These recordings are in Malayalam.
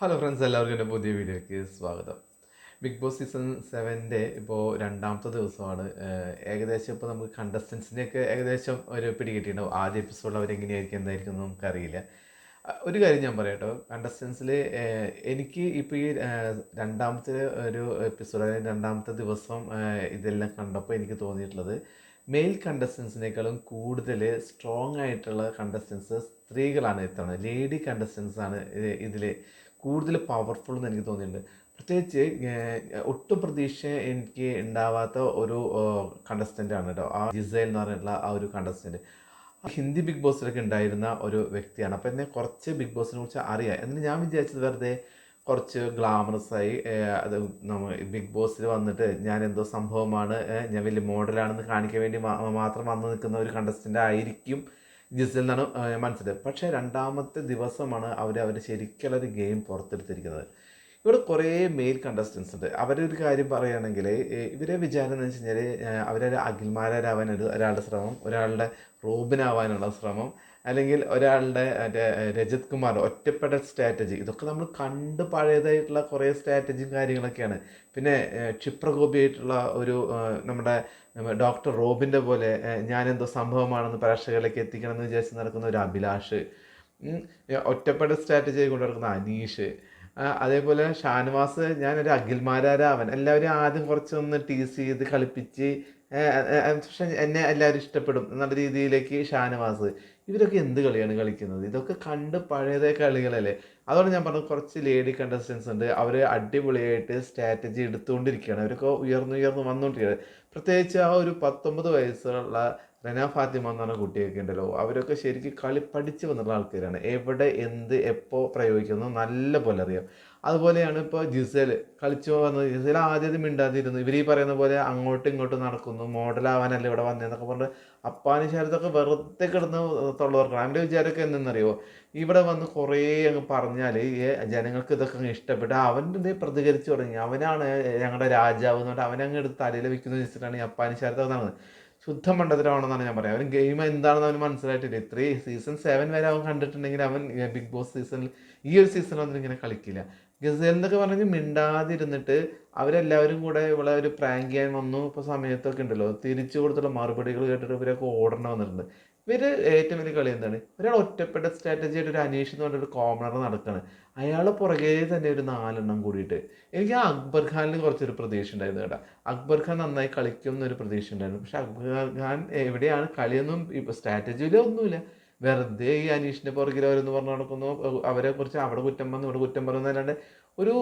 ഹലോ ഫ്രണ്ട്സ് എല്ലാവർക്കും എന്റെ പുതിയ വീഡിയോയ്ക്ക് സ്വാഗതം. ബിഗ് ബോസ് സീസൺ സെവന്റെ ഇപ്പോൾ രണ്ടാമത്തെ ദിവസമാണ്. ഏകദേശം ഇപ്പോൾ നമുക്ക് കണ്ടസ്റ്റൻസിനെയൊക്കെ ഏകദേശം ഒരു പിടി കിട്ടിയിട്ടുണ്ടാവും ആദ്യ എപ്പിസോഡിൽ അവരെങ്ങനെയായിരിക്കും എന്തായിരിക്കും എന്ന് നമുക്കറിയില്ല. ഒരു കാര്യം ഞാൻ പറയാം കണ്ടസ്റ്റൻസിൽ എനിക്ക് ഇപ്പോൾ ഈ രണ്ടാമത്തെ ഒരു എപ്പിസോഡ് അല്ലെങ്കിൽ രണ്ടാമത്തെ ദിവസം ഇതെല്ലാം കണ്ടപ്പോൾ എനിക്ക് തോന്നിയിട്ടുള്ളത് മെയിൽ കണ്ടസ്റ്റൻസിനേക്കാളും കൂടുതൽ സ്ട്രോങ് ആയിട്ടുള്ള കണ്ടസ്റ്റൻസ് സ്ത്രീകളാണ് ഇത്തവണ. ലേഡി കണ്ടസ്റ്റൻസാണ് ഇതിൽ കൂടുതൽ പവർഫുൾ എന്ന് എനിക്ക് തോന്നിയിട്ടുണ്ട്. പ്രത്യേകിച്ച് ഒട്ടും പ്രതീക്ഷ എനിക്ക് ഉണ്ടാവാത്ത ഒരു കണ്ടസ്റ്റന്റ് ആണ് കേട്ടോ ആ ജിസൈൽ എന്ന് പറഞ്ഞിട്ടുള്ള ആ ഒരു കണ്ടസ്റ്റന്റ് ഹിന്ദി ബിഗ് ബോസിലൊക്കെ ഉണ്ടായിരുന്ന ഒരു വ്യക്തിയാണ്. അപ്പോൾ എന്നെ കുറച്ച് ബിഗ് ബോസിനെ കുറിച്ച് അറിയാം. എന്നിട്ട് ഞാൻ വിചാരിച്ചത് വെറുതെ കുറച്ച് ഗ്ലാമറസ് ആയി അത് ബിഗ് ബോസിൽ വന്നിട്ട് ഞാൻ എന്തോ സംഭവമാണ് ഞാൻ വലിയ മോഡലാണെന്ന് കാണിക്കാൻ വേണ്ടി മാത്രം വന്ന് നിൽക്കുന്ന ഒരു കണ്ടസ്റ്റന്റ് ആയിരിക്കും. ജിസൽ എന്താണ് മനസ്സിലായത്. പക്ഷേ രണ്ടാമത്തെ ദിവസമാണ് അവർ അവർ ശരിക്കുള്ളൊരു ഗെയിം പുറത്തെടുത്തിരിക്കുന്നത്. ഇവിടെ കുറേ മെയിൽ കണ്ടസ്റ്റൻസ് ഉണ്ട്. അവരൊരു കാര്യം പറയുകയാണെങ്കിൽ ഇവരെ വിചാരം എന്ന് വെച്ച് കഴിഞ്ഞാൽ അവരൊരു അഖിൽമാരാവാൻ ഒരു ഒരാളുടെ ശ്രമം ഒരാളുടെ റോബിനാവാനുള്ള ശ്രമം അല്ലെങ്കിൽ ഒരാളുടെ രജത് കുമാർ ഒറ്റപ്പെടൽ സ്ട്രാറ്റജി ഇതൊക്കെ നമ്മൾ കണ്ട് പഴയതായിട്ടുള്ള കുറേ സ്ട്രാറ്റജിയും കാര്യങ്ങളൊക്കെയാണ്. പിന്നെ ക്ഷിപ്രകോപിയായിട്ടുള്ള ഒരു നമ്മുടെ ഡോക്ടർ റോബിന്റെ പോലെ ഞാനെന്തോ സംഭവമാണെന്ന് പ്രേക്ഷകരിലേക്ക് എത്തിക്കണമെന്ന് വിചാരിച്ച് നടക്കുന്ന ഒരു അഭിലാഷ് ഒറ്റപ്പെടൽ സ്ട്രാറ്റജി കൊണ്ട് നടക്കുന്ന അനീഷ് അതേപോലെ ഷാനവാസ് ഞാനൊരു അഖിൽമാരാരാവൻ എല്ലാവരും ആദ്യം കുറച്ചൊന്ന് ടീസ് ചെയ്ത് കളിപ്പിച്ച് പക്ഷെ എന്നെ എല്ലാവരും ഇഷ്ടപ്പെടും എന്നുള്ള രീതിയിലേക്ക് ഷാനവാസ്. ഇവരൊക്കെ എന്ത് കളിയാണ് കളിക്കുന്നത്? ഇതൊക്കെ കണ്ട് പഴയതേ കളികളല്ലേ? അതുകൊണ്ട് ഞാൻ പറഞ്ഞു കുറച്ച് ലേഡി കണ്ടസ്റ്റൻസ് ഉണ്ട്. അവർ അടിപൊളിയായിട്ട് സ്ട്രാറ്റജി എടുത്തുകൊണ്ടിരിക്കുകയാണ്. അവരൊക്കെ ഉയർന്നു ഉയർന്നു വന്നുകൊണ്ടിരിക്കുകയാണ് പ്രത്യേകിച്ച് ആ ഒരു പത്തൊമ്പത് വയസ്സുള്ള റെന ഫാത്തിമ എന്ന് പറഞ്ഞ കുട്ടിയൊക്കെ ഉണ്ടല്ലോ. അവരൊക്കെ ശരിക്കും കളി പഠിച്ച് വന്നിട്ടുള്ള ആൾക്കാരാണ്. എവിടെ എന്ത് എപ്പോൾ പ്രയോഗിക്കുന്നു നല്ല പോലെ അറിയാം. അതുപോലെയാണ് ഇപ്പോൾ ജിസേൽ കളിച്ചു വന്നത്. ജിസേൽ ആദ്യം മിണ്ടാതിരുന്നു. ഇവർ ഈ പറയുന്ന പോലെ അങ്ങോട്ടും ഇങ്ങോട്ടും നടക്കുന്നു. മോഡലാവാനല്ല ഇവിടെ വന്നതെന്നൊക്കെ പറഞ്ഞ് അപ്പാനി ശരത്തൊക്കെ വെറുതെ കിടന്ന് തുള്ളവർക്കാണ്. അവന്റെ വിചാരമൊക്കെ എന്തെന്നറിയോ? ഇവിടെ വന്ന് കുറേ അങ്ങ് പറഞ്ഞാൽ ജനങ്ങൾക്ക് ഇതൊക്കെ അങ്ങ് ഇഷ്ടപ്പെട്ട്. അവന്റെ ഇതേ പ്രതികരിച്ചു തുടങ്ങി. അവനാണ് ഞങ്ങളുടെ രാജാവ് എന്ന് പറഞ്ഞിട്ട് അവനങ്ങ് എടുത്ത് തലയിൽ വെക്കുന്ന വെച്ചിട്ടാണ് ഈ അപ്പാനി ശരത്തൊക്കെ നടന്നത് ശുദ്ധ മണ്ഡലമാണെന്നാണ് ഞാൻ പറയുക. അവൻ ഗെയിം എന്താണെന്ന് അവന് മനസ്സിലായിട്ടില്ല. ഇത്രയും സീസൺ സെവൻ വരെ അവൻ കണ്ടിട്ടുണ്ടെങ്കിൽ അവൻ ബിഗ് ബോസ് സീസണിൽ ഈ ഒരു സീസണിൽ ഒന്നും ഇങ്ങനെ കളിക്കില്ല. ഗസൽ എന്നൊക്കെ പറഞ്ഞ് മിണ്ടാതിരുന്നിട്ട് അവരെല്ലാവരും കൂടെ ഇവിടെ ഒരു പ്രാങ്ക് ചെയ്യാൻ വന്നു. ഇപ്പോൾ സമയത്തൊക്കെ ഉണ്ടല്ലോ. തിരിച്ചു കൊടുത്തുള്ള മറുപടികൾ കേട്ടിട്ട് ഇവരൊക്കെ ഓടണ വന്നിട്ടുണ്ട്. ഇവർ ഏറ്റവും വലിയ കളി എന്താണ്? ഒരാൾ ഒറ്റപ്പെട്ട സ്ട്രാറ്റജി ആയിട്ട് ഒരു അനീഷ് എന്ന് പറഞ്ഞൊരു കോമണർ നടക്കുകയാണ് അയാൾ പുറകെ തന്നെ ഒരു നാലെണ്ണം കൂടിയിട്ട്. എനിക്ക് ആ അക്ബർ ഖാനിൽ കുറച്ചൊരു പ്രതീക്ഷ ഉണ്ടായിരുന്നു കേട്ടോ. അക്ബർ ഖാൻ നന്നായി കളിക്കും എന്നൊരു പ്രതീക്ഷ ഉണ്ടായിരുന്നു. പക്ഷെ അക്ബർ ഖാൻ എവിടെയാണ്? കളിയൊന്നും ഇപ്പോൾ സ്ട്രാറ്റജിയിലോ ഒന്നുമില്ല. വെറുതെ ഈ അനീഷിന്റെ പുറകിൽ അവരെന്ന് പറഞ്ഞു നടക്കുന്നു. അവരെ കുറിച്ച് അവിടെ കുറ്റം വന്നു ഇവിടെ കുറ്റം പറഞ്ഞു അല്ലാണ്ട് ഒരു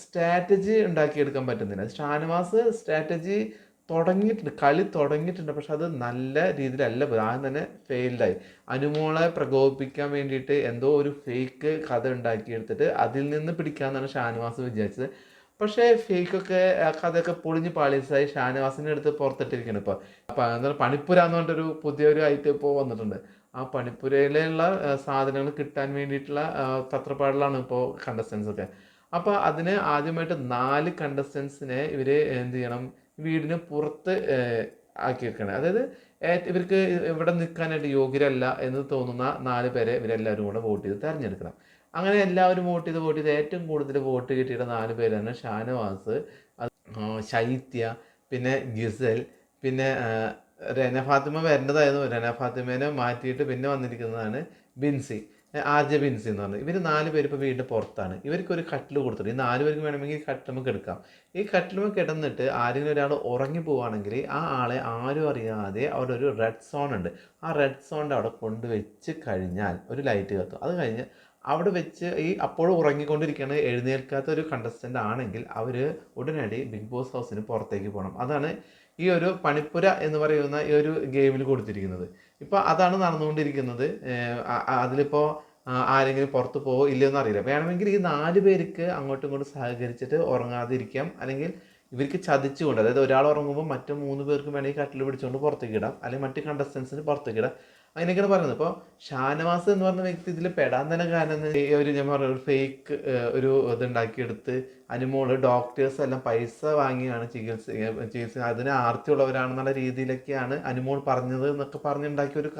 സ്ട്രാറ്റജി ഉണ്ടാക്കിയെടുക്കാൻ പറ്റുന്നില്ല. ഷാനവാസ് സ്ട്രാറ്റജി തുടങ്ങിയിട്ടുണ്ട് കളി തുടങ്ങിയിട്ടുണ്ട് പക്ഷെ അത് നല്ല രീതിയിലല്ല ആദ്യം തന്നെ ഫെയിൽഡായി. അനുമോളെ പ്രകോപിപ്പിക്കാൻ വേണ്ടിയിട്ട് എന്തോ ഒരു ഫേക്ക് കഥ ഉണ്ടാക്കിയെടുത്തിട്ട് അതിൽ നിന്ന് പിടിക്കാമെന്നാണ് ഷാനവാസ് വിചാരിച്ചത്. പക്ഷേ ഫേക്കൊക്കെ കഥയൊക്കെ പൊളിഞ്ഞ് പാളിസായി ഷാനവാസിന്റെ അടുത്ത് പുറത്തിട്ടിരിക്കണം ഇപ്പോൾ അപ്പം എന്താണ് പണിപ്പുര എന്ന് പറഞ്ഞിട്ടൊരു പുതിയൊരു ഐറ്റം ഇപ്പോൾ വന്നിട്ടുണ്ട്. ആ പണിപ്പുരയിലുള്ള സാധനങ്ങൾ കിട്ടാൻ വേണ്ടിയിട്ടുള്ള തത്രപ്പാടിലാണ് ഇപ്പോൾ കണ്ടസ്റ്റൻസ് ഒക്കെ. അപ്പോൾ അതിന് ആദ്യമായിട്ട് നാല് കണ്ടസ്റ്റൻസിനെ ഇവർ എന്ത് ചെയ്യണം? വീടിന് പുറത്ത് ആക്കി വെക്കണം. അതായത് ഇവർക്ക് ഇവിടെ നിൽക്കാനായിട്ട് യോഗ്യരല്ല എന്ന് തോന്നുന്ന നാല് പേരെ ഇവരെല്ലാവരും കൂടെ വോട്ട് ചെയ്ത് തിരഞ്ഞെടുക്കണം. അങ്ങനെ എല്ലാവരും വോട്ട് ചെയ്ത് വോട്ട് ചെയ്ത് ഏറ്റവും കൂടുതൽ വോട്ട് കിട്ടിയിട്ട് നാല് പേരാണ് ഷാനവാസ് ശൈത്യ പിന്നെ ഗിസൽ പിന്നെ ആ, ഫാത്തിമ വരേണ്ടതായിരുന്നു. റെന ഫാത്തിമേനെ മാറ്റിയിട്ട് പിന്നെ വന്നിരിക്കുന്നതാണ് ബിൻസി. ആർ ജെ ബിൻസി എന്ന് പറഞ്ഞത് ഇവർ നാല് പേര് ഇപ്പോൾ വീടിന്റെ പുറത്താണ്. ഇവർക്ക് ഒരു കട്ടിൽ കൊടുത്തിട്ട് ഈ നാല് പേർക്ക് വേണമെങ്കിൽ കട്ടിലുമൊക്കെ എടുക്കാം. ഈ കട്ടിലുമ കിടന്നിട്ട് ആരെങ്കിലും ഒരാൾ ഉറങ്ങി പോവുകയാണെങ്കിൽ ആ ആളെ ആരും അറിയാതെ അവിടെ ഒരു റെഡ് സോൺ ഉണ്ട്. ആ റെഡ് സോണിന്റെ അവിടെ കൊണ്ടുവച്ച് കഴിഞ്ഞാൽ ഒരു ലൈറ്റ് കത്തും. അത് കഴിഞ്ഞ് അവിടെ വെച്ച് ഈ അപ്പോഴും ഉറങ്ങിക്കൊണ്ടിരിക്കുകയാണ് എഴുന്നേൽക്കാത്ത ഒരു കണ്ടസ്റ്റന്റ് ആണെങ്കിൽ അവർ ഉടനടി ബിഗ് ബോസ് ഹൗസിന് പുറത്തേക്ക് പോകണം. അതാണ് ഈ ഒരു പണിപ്പുര എന്ന് പറയുന്ന ഈ ഒരു ഗെയിമിൽ കൊടുത്തിരിക്കുന്നത്. ഇപ്പോൾ അതാണ് നടന്നുകൊണ്ടിരിക്കുന്നത്. അതിലിപ്പോൾ ആരെങ്കിലും പുറത്ത് പോകുമോ ഇല്ലയോ എന്ന് അറിയില്ല. വേണമെങ്കിൽ ഈ നാല് പേർക്ക് അങ്ങോട്ടും ഇങ്ങോട്ടും സഹകരിച്ചിട്ട് ഉറങ്ങാതിരിക്കാം. അല്ലെങ്കിൽ ഇവർക്ക് ചതിച്ചുകൊണ്ട് അതായത് ഒരാൾ ഉറങ്ങുമ്പോൾ മറ്റു മൂന്ന് പേർക്കും വേണമെങ്കിൽ കട്ടിൽ പിടിച്ചുകൊണ്ട് പുറത്തേക്ക് ഇടാം. അല്ലെങ്കിൽ മറ്റ് കണ്ടസ്റ്റൻസിന് പുറത്തേക്ക് ഇടാം. അങ്ങനെയൊക്കെയാണ് പറയുന്നത് ഇപ്പോൾ ഷാനവാസ് എന്ന് പറഞ്ഞ വ്യക്തി ഇതിൽ പെടാൻ തന്നെ കാരണം ഒരു ഞാൻ പറഞ്ഞ ഒരു ഫേക്ക് ഒരു ഇത് ഉണ്ടാക്കിയെടുത്ത് അനുമോൾ ഡോക്ടേഴ്സ് എല്ലാം പൈസ വാങ്ങിയാണ് ചികിത്സ ചികിത്സ അതിന് ആർത്തിയുള്ളവരാണെന്നുള്ള രീതിയിലൊക്കെയാണ് അനുമോൾ പറഞ്ഞത് എന്നൊക്കെ പറഞ്ഞുണ്ടാക്കിയ ഒരു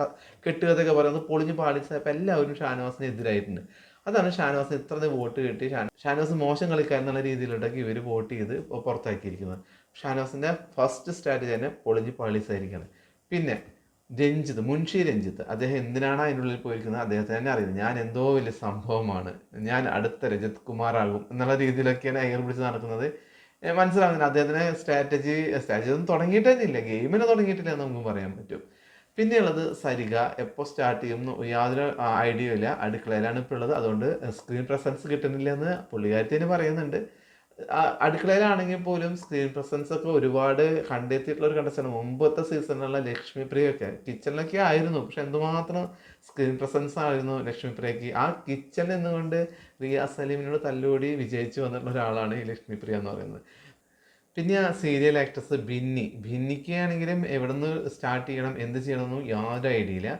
കെട്ടുകഥയൊക്കെ പറയുന്നത് പൊളിഞ്ഞ് പാളിച്ചപ്പോൾ എല്ലാവരും ഷാനവാസിന് എതിരായിട്ടുണ്ട്. അതാണ് ഷാനവാസിന് ഇത്ര വോട്ട് കിട്ടി. ഷാനവാസ് മോശം കളിക്കാരെന്നുള്ള രീതിയിലുണ്ടെങ്കിൽ ഇവർ വോട്ട് ചെയ്ത് പുറത്താക്കിയിരിക്കുന്നത്. ഷാനവാസിന്റെ ഫസ്റ്റ് സ്ട്രാറ്റജി തന്നെ പൊളിഞ്ഞ് പാളീസായിരിക്കുകയാണ് പിന്നെ രഞ്ജിത്ത് മുൻഷി രഞ്ജിത്ത്. അദ്ദേഹം എന്തിനാണ് അതിനുള്ളിൽ പോയിരിക്കുന്നത്? അദ്ദേഹത്തിന് തന്നെ അറിയുന്നത് ഞാൻ എന്തോ വലിയ സംഭവമാണ്. ഞാൻ അടുത്ത രജത് കുമാർ ആകും എന്നുള്ള രീതിയിലൊക്കെയാണ് അയ്യർ പിടിച്ച് നടക്കുന്നത്. മനസ്സിലാകുന്നില്ല അദ്ദേഹത്തിന് സ്ട്രാറ്റജി സ്ട്രാറ്റജി ഒന്നും തുടങ്ങിയിട്ടേ ഇല്ല ഗെയിമിന് തുടങ്ങിയിട്ടില്ല എന്ന് നമുക്ക് പറയാൻ പറ്റും. പിന്നെയുള്ളത് സരിക എപ്പോൾ സ്റ്റാർട്ട് ചെയ്യും യാതൊരു ഐഡിയ ഇല്ല. അടുക്കളയിലാണ് ഇപ്പോൾ ഉള്ളത്. അതുകൊണ്ട് സ്ക്രീൻ പ്രസൻസ് കിട്ടുന്നില്ല എന്ന് പുള്ളിക്കാരി തന്നെ പറയുന്നുണ്ട്. അടുക്കളയിലാണെങ്കിൽ പോലും സ്ക്രീൻ പ്രസൻസ് ഒക്കെ ഒരുപാട് കണ്ടെത്തിയിട്ടുള്ള ഒരു കണ്ടസ്റ്റാണ് മുമ്പത്തെ സീസണിലുള്ള ലക്ഷ്മി പ്രിയൊക്കെ കിച്ചണിലൊക്കെ ആയിരുന്നു. പക്ഷെ എന്തുമാത്രം സ്ക്രീൻ പ്രസൻസ് ആയിരുന്നു ലക്ഷ്മി പ്രിയക്ക് ആ കിച്ചൺ എന്നുകൊണ്ട് റിയ സലീമിനോട് തല്ലുകൂടി വിജയിച്ചു വന്നിട്ടുള്ള ഒരാളാണ് ഈ ലക്ഷ്മി പ്രിയ എന്ന് പറയുന്നത്. പിന്നെ ആ സീരിയൽ ആക്ട്രസ് ബിന്നി. ബിന്നിക്ക് എവിടെ നിന്ന് സ്റ്റാർട്ട് ചെയ്യണം എന്ത് ചെയ്യണമെന്നും യാതൊരു ഐഡിയ ഇല്ല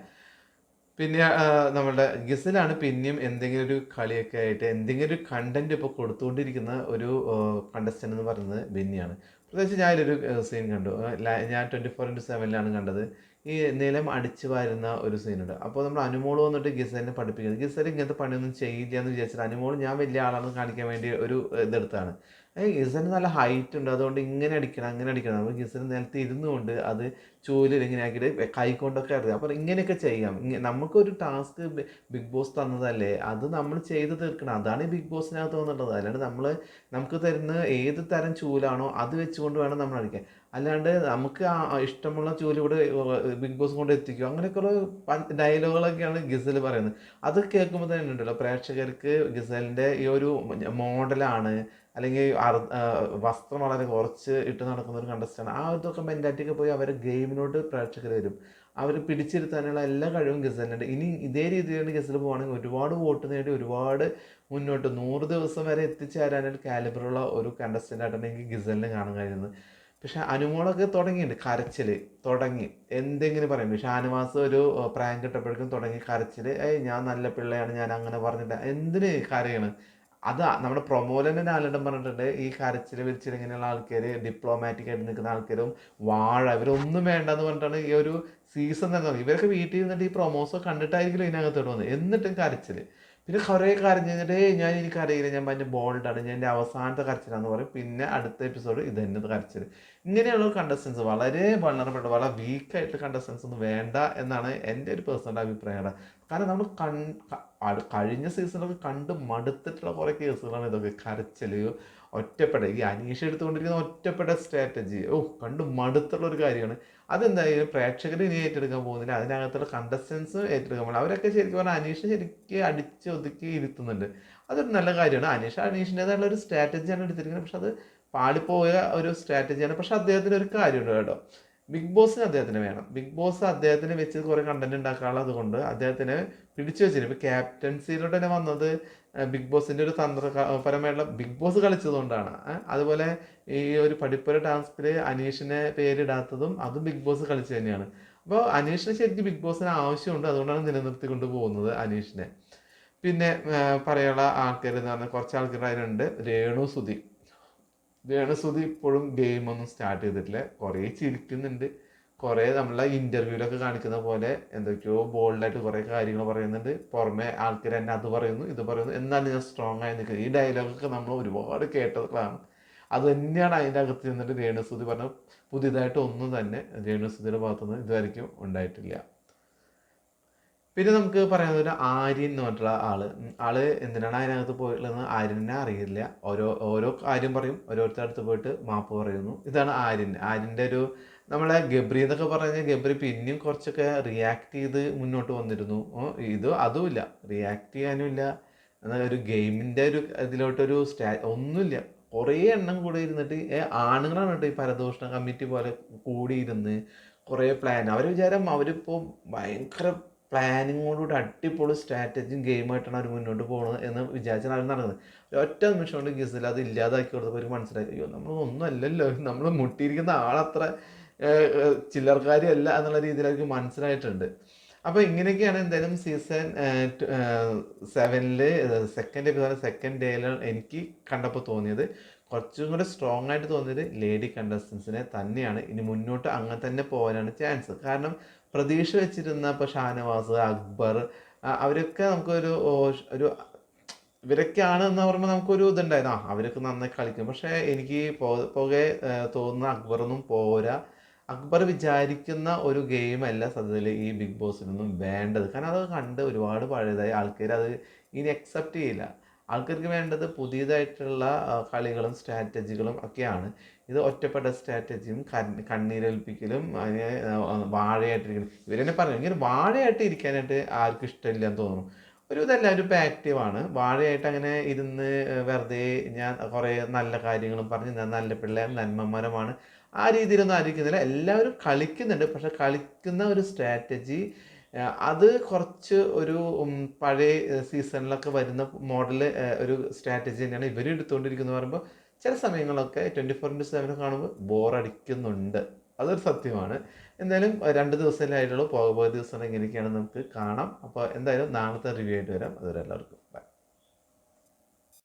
പിന്നെ നമ്മളുടെ ഗസലാണ് പിന്നെയും എന്തെങ്കിലും ഒരു കളിയൊക്കെ ആയിട്ട് എന്തെങ്കിലും ഒരു കണ്ടന്റ് ഇപ്പോൾ കൊടുത്തുകൊണ്ടിരിക്കുന്ന ഒരു കണ്ടസ്റ്റന്റ് എന്ന് പറയുന്നത് ബെന്നിയാണ്. പ്രത്യേകിച്ച് ഞാനൊരു സീൻ കണ്ടു. ഞാൻ ട്വന്റി ഫോർ ഇന്റു സെവനിലാണ് കണ്ടത്. ഈ നിലം അടിച്ചു വരുന്ന ഒരു സീനുണ്ട് അപ്പോൾ നമ്മൾ അനുമോൾ വന്നിട്ട് ഗസലിനെ പഠിപ്പിക്കുന്നത് ഗസൽ ഇങ്ങനത്തെ പണിയൊന്നും ചെയ്യില്ല എന്ന് വിചാരിച്ചിട്ട് അനുമോൾ ഞാൻ വലിയ ആളാണെന്ന് കാണിക്കാൻ വേണ്ടി ഒരു ഇതെടുത്താണ്. ഏഹ് ഗിസലിന് നല്ല ഹൈറ്റ് ഉണ്ട്. അതുകൊണ്ട് ഇങ്ങനെ അടിക്കണം അങ്ങനെ അടിക്കണം. അപ്പോൾ ഗിസന് നിലത്ത് ഇരുന്നുകൊണ്ട് അത് ചൂലിൽ ഇങ്ങനെ ആക്കിയിട്ട് കൈക്കൊണ്ടൊക്കെ അറിയാം അപ്പോൾ ഇങ്ങനെയൊക്കെ ചെയ്യാം. നമുക്കൊരു ടാസ്ക് ബിഗ് ബോസ് തന്നതല്ലേ? അത് നമ്മൾ ചെയ്ത് തീർക്കണം. അതാണ് ഈ ബിഗ് ബോസിനകത്ത് വന്നിട്ടുള്ളത്. അല്ലാണ്ട് നമ്മൾ നമുക്ക് തരുന്ന ഏത് തരം ചൂലാണോ അത് വെച്ചുകൊണ്ട് വേണം നമ്മൾ അടിക്കാൻ. അല്ലാണ്ട് നമുക്ക് ആ ഇഷ്ടമുള്ള ചൂൽ ഇവിടെ ബിഗ് ബോസ് കൊണ്ട് എത്തിക്കും? അങ്ങനെയൊക്കെയുള്ള ഡയലോഗുകളൊക്കെയാണ് ഗിസൽ പറയുന്നത്. അത് കേൾക്കുമ്പോൾ തന്നെ ഉണ്ടല്ലോ. പ്രേക്ഷകർക്ക് ഗിസലിന്റെ ഈ ഒരു മോഡലാണ് അല്ലെങ്കിൽ വസ്ത്രം വളരെ കുറച്ച് ഇട്ട് നടക്കുന്ന ഒരു കണ്ടസ്റ്റാണ് ആ ഇതൊക്കെ മെന്റാലിറ്റിക്ക് പോയി അവരെ ഗെയിമിനോട് പ്രേക്ഷകർ വരും അവർ പിടിച്ചിരുത്താനുള്ള എല്ലാ കഴിവും ഗസലിനുണ്ട്. ഇനി ഇതേ രീതിയിൽ ഗസൽ പോവുകയാണെങ്കിൽ ഒരുപാട് വോട്ട് നേടി ഒരുപാട് മുന്നോട്ട് നൂറ് ദിവസം വരെ എത്തിച്ചേരാനൊരു കാലിബറുള്ള ഒരു കണ്ടസ്റ്റന്റ് ആയിട്ടാണ് എനിക്ക് ഗസലിനെ കാണാൻ കഴിയുന്നത്. പക്ഷെ അനുമോളൊക്കെ തുടങ്ങിയിട്ടുണ്ട്. കരച്ചിൽ തുടങ്ങി. എന്തെങ്കിലും പറയുന്നു ഷാനവാസ് ഒരു പ്രാങ്ക് ഇട്ടപ്പോഴേക്കും തുടങ്ങി കരച്ചിൽ ഏയ് ഞാൻ നല്ല പിള്ളയാണ് ഞാൻ അങ്ങനെ പറഞ്ഞിട്ട് എന്തിന് കരയാണ്? അതാ നമ്മുടെ പ്രൊമോലന്റെ നാലിടം പറഞ്ഞിട്ടുണ്ട് ഈ കരച്ചിൽ വിരിച്ചിൽ ഇങ്ങനെയുള്ള ആൾക്കാർ ഡിപ്ലോമാറ്റിക് ആയിട്ട് നിൽക്കുന്ന ആൾക്കാരും വാഴ ഇവരൊന്നും വേണ്ടെന്ന് പറഞ്ഞിട്ടാണ് ഈ ഒരു സീസൺ തന്നെ ഇവരൊക്കെ വീട്ടിൽ ഇരുന്നിട്ട് ഈ പ്രൊമോസോ കണ്ടിട്ടായിരിക്കും ഇതിനകത്തോട്ട് വന്നത്? എന്നിട്ടും കരച്ചിൽ പിന്നെ കുറേ കരഞ്ഞ് കഴിഞ്ഞിട്ട് ഞാൻ എനിക്ക് അറിയില്ല ഞാൻ പറഞ്ഞ ബോൾഡാണ് ഞാൻ എന്റെ അവസാനത്തെ കരച്ചിലാന്ന് പറയും. പിന്നെ അടുത്ത എപ്പിസോഡ് ഇത് തന്നെ കരച്ചിൽ ഇങ്ങനെയുള്ള കണ്ടസ്റ്റൻസ് വളരെ വളർന്നപ്പെട്ട വളരെ വീക്കായിട്ട് കണ്ടസ്റ്റൻസ് ഒന്നും വേണ്ട എന്നാണ് എന്റെ ഒരു പേഴ്സണൽ അഭിപ്രായം കാരണം നമ്മൾ കൺ കഴിഞ്ഞ സീസണിലൊക്കെ കണ്ട് മടുത്തിട്ടുള്ള കുറേ കേസുകളാണ് ഇതൊക്കെ. കരച്ചിൽ ഒറ്റപ്പെട്ട ഈ അനീഷ എടുത്തുകൊണ്ടിരിക്കുന്ന ഒറ്റപ്പെട്ട സ്ട്രാറ്റജി ഓ കണ്ട് മടുത്തുള്ള ഒരു കാര്യമാണ്. അതെന്തായാലും പ്രേക്ഷകർ ഇനി ഏറ്റെടുക്കാൻ പോകുന്നില്ല. അതിനകത്തുള്ള കണ്ടസ്റ്റൻസ് ഏറ്റെടുക്കാൻ പോകുന്നത് അവരൊക്കെ ശരിക്കും പറഞ്ഞാൽ അനീഷ് ശരിക്കും അടിച്ച് ഒതുക്കി ഇരുത്തുന്നുണ്ട്. അതൊരു നല്ല കാര്യമാണ്. അനീഷ് അനീഷിന്റെതായുള്ള ഒരു സ്ട്രാറ്റജിയാണ് എടുത്തിരിക്കുന്നത്. പക്ഷെ അത് പാളിപ്പോയ ഒരു സ്ട്രാറ്റജിയാണ്. പക്ഷെ അദ്ദേഹത്തിന് ഒരു കാര്യമുണ്ട് കേട്ടോ. ബിഗ് ബോസിന് അദ്ദേഹത്തിന് വേണം. ബിഗ് ബോസ് അദ്ദേഹത്തിന് വെച്ച് കുറേ കണ്ടന്റ് ഉണ്ടാക്കാനുള്ളത് കൊണ്ട് അദ്ദേഹത്തിന് പിടിച്ചു വെച്ചിരുന്നു ഇപ്പോൾ ക്യാപ്റ്റൻസിയിലൂടെ തന്നെ വന്നത് ബിഗ് ബോസിന്റെ ഒരു തന്ത്രപരമായിട്ടുള്ള ബിഗ് ബോസ് കളിച്ചതുകൊണ്ടാണ്. അതുപോലെ ഈ ഒരു പഠിപ്പുര ടാസ്കിൽ അനീഷിനെ പേരിടാത്തതും അതും ബിഗ് ബോസ് കളിച്ചു തന്നെയാണ്. അപ്പോൾ അനീഷിനെ ശരിക്കും ബിഗ് ബോസിന് ആവശ്യമുണ്ട്. അതുകൊണ്ടാണ് നിലനിർത്തിക്കൊണ്ട് പോകുന്നത് അനീഷിനെ. പിന്നെ പറയാനുള്ള ആൾക്കാർ എന്ന് പറഞ്ഞാൽ കുറച്ച് ആൾക്കാർ അതിലുണ്ട് രേണു സുധി. രേണു സുധി ഇപ്പോഴും ഗെയിം ഒന്നും സ്റ്റാർട്ട് ചെയ്തിട്ടില്ല. കുറേ ചിരിക്കുന്നുണ്ട്. കുറേ നമ്മളെ ഇന്റർവ്യൂലൊക്കെ കാണിക്കുന്ന പോലെ എന്തൊക്കെയോ ബോൾഡായിട്ട് കുറേ കാര്യങ്ങൾ പറയുന്നുണ്ട്. പുറമെ ആൾക്കാർ എന്നെ അത് പറയുന്നു ഇത് പറയുന്നു. എന്നാലും ഞാൻ സ്ട്രോങ് ആയി നിൽക്കുന്നത് ഈ ഡയലോഗൊക്കെ നമ്മൾ ഒരുപാട് കേട്ടതാണ്. അത് തന്നെയാണ് അതിന്റെ അകത്ത് നിന്നിട്ട് രേണുസുതി പറഞ്ഞ പുതിയതായിട്ട് ഒന്നും തന്നെ രേണുസുതിയുടെ ഭാഗത്തുനിന്ന് ഇതുവരെയ്ക്കും ഉണ്ടായിട്ടില്ല. പിന്നെ നമുക്ക് പറയാൻ ഒരു ആര്യൻ എന്ന് പറഞ്ഞിട്ടുള്ള ആൾ. ആൾ എന്തിനാണ് അതിനകത്ത് പോയിട്ടുള്ളതെന്ന് ആര്യനെ അറിയില്ല. ഓരോ ഓരോ കാര്യം പറയും. ഓരോരുത്തരുടെ അടുത്ത് പോയിട്ട് മാപ്പ് പറയുന്നു. ഇതാണ് ആര്യൻ. ആര്യന്റെ ഒരു നമ്മളെ ഗബ്രി എന്നൊക്കെ പറഞ്ഞാൽ ഗബ്രി പിന്നെയും കുറച്ചൊക്കെ റിയാക്ട് ചെയ്ത് മുന്നോട്ട് വന്നിരുന്നു. ഇത് അതുമില്ല റിയാക്ട് ചെയ്യാനും ഇല്ല. എന്നാൽ ഒരു ഗെയിമിന്റെ ഒരു ഇതിലോട്ടൊരു സ്റ്റാ ഒന്നുമില്ല. കുറേ എണ്ണം കൂടെ ഇരുന്നിട്ട് ആണുങ്ങളാണ് കേട്ടോ ഈ പരദൂഷണ കമ്മിറ്റി പോലെ കൂടിയിരുന്ന് കുറേ പ്ലാൻ അവർ വിചാരം അവരിപ്പോൾ ഭയങ്കര പ്ലാനിങ്ങോടുകൂടി അടിപൊളി സ്ട്രാറ്റജിയും ഗെയിമായിട്ടാണ് അവർ മുന്നോട്ട് പോകുന്നത് എന്ന് വിചാരിച്ചാണ് അവർ നടക്കുന്നത് ഒറ്റ നിമിഷം കൊണ്ട് ഗിസിൽ അത് ഇല്ലാതാക്കി കൊടുത്തപ്പോൾ അവർ മനസ്സിലായി അയ്യോ നമ്മളൊന്നും അല്ലല്ലോ. നമ്മൾ മുട്ടിയിരിക്കുന്ന ആളത്ര ചില്ലറക്കാരിയല്ല എന്നുള്ള രീതിയിൽ അവർക്ക് മനസ്സിലായിട്ടുണ്ട്. അപ്പോൾ ഇങ്ങനെയൊക്കെയാണ് എന്തായാലും സീസൺ സെവനിൽ സെക്കൻഡ് എപ്പിസോഡ് സെക്കൻഡ് ഡേയിലാണ് എനിക്ക് കണ്ടപ്പോൾ തോന്നിയത് കുറച്ചും കൂടെ സ്ട്രോങ് ആയിട്ട് തോന്നിയത് ലേഡി കണ്ടസ്റ്റൻസിനെ തന്നെയാണ്. ഇനി മുന്നോട്ട് അങ്ങനെ തന്നെ പോകാനാണ് ചാൻസ് കാരണം പ്രതീക്ഷ വെച്ചിരുന്ന ഇപ്പോൾ ഷാനവാസ് അക്ബർ അവരൊക്കെ നമുക്കൊരു ഒരു ഇവരൊക്കെയാണ് എന്ന് പറയുമ്പോൾ നമുക്കൊരു ഇതുണ്ടായിരുന്നു. ആ അവരൊക്കെ നന്നായി കളിക്കും. പക്ഷേ എനിക്ക് പോകെ തോന്നുന്ന അക്ബറൊന്നും പോരാ. അക്ബർ വിചാരിക്കുന്ന ഒരു ഗെയിം അല്ല സത്യത്തിൽ ഈ ബിഗ് ബോസിനൊന്നും വേണ്ടത്. കാരണം അത് കണ്ട് ഒരുപാട് പഴയതായി ആൾക്കാർ അത് ഇനി അക്സെപ്റ്റ് ചെയ്യില്ല. ആൾക്കാർക്ക് വേണ്ടത് പുതിയതായിട്ടുള്ള കളികളും സ്ട്രാറ്റജികളും ഒക്കെയാണ്. ഇത് ഒറ്റപ്പെട്ട സ്ട്രാറ്റജിയും കണ്ണീരേൽപ്പിക്കലും അതിനെ വാഴയായിട്ടിരിക്കണം ഇവരെന്നെ പറഞ്ഞു ഇങ്ങനെ വാഴയായിട്ട് ഇരിക്കാനായിട്ട് ആർക്കും ഇഷ്ടമില്ല എന്ന് തോന്നുന്നു. ഒരു ഇതല്ല ഒരു ആക്റ്റീവാണ് വാഴയായിട്ട് അങ്ങനെ ഇരുന്ന് വെറുതെ ഞാൻ കുറേ നല്ല കാര്യങ്ങളും പറഞ്ഞ് ഞാൻ നല്ല പിള്ളേർ നന്മമരമാണ്. ആ രീതിയിലൊന്നും ആയിരിക്കുന്നില്ല. എല്ലാവരും കളിക്കുന്നുണ്ട്. പക്ഷെ കളിക്കുന്ന ഒരു സ്ട്രാറ്റജി അത് കുറച്ച് ഒരു പഴയ സീസണിലൊക്കെ വരുന്ന മോഡൽ ഒരു സ്ട്രാറ്റജി തന്നെയാണ് ഇവർ എടുത്തുകൊണ്ടിരിക്കുന്നത് പറയുമ്പോൾ ചില സമയങ്ങളൊക്കെ ട്വന്റി ഫോർ ഇന്റു സെവൻ കാണുമ്പോൾ ബോറടിക്കുന്നുണ്ട് അതൊരു സത്യമാണ്. എന്തായാലും രണ്ട് ദിവസമല്ലേ ആയിട്ടുള്ളൂ. പോകെ പോയ ദിവസം എങ്ങനെയൊക്കെയാണ് നമുക്ക് കാണാം. അപ്പോൾ എന്തായാലും നാളത്തെ റിവ്യൂ ആയിട്ട് വരാം. അതുവരെ എല്ലാവർക്കും.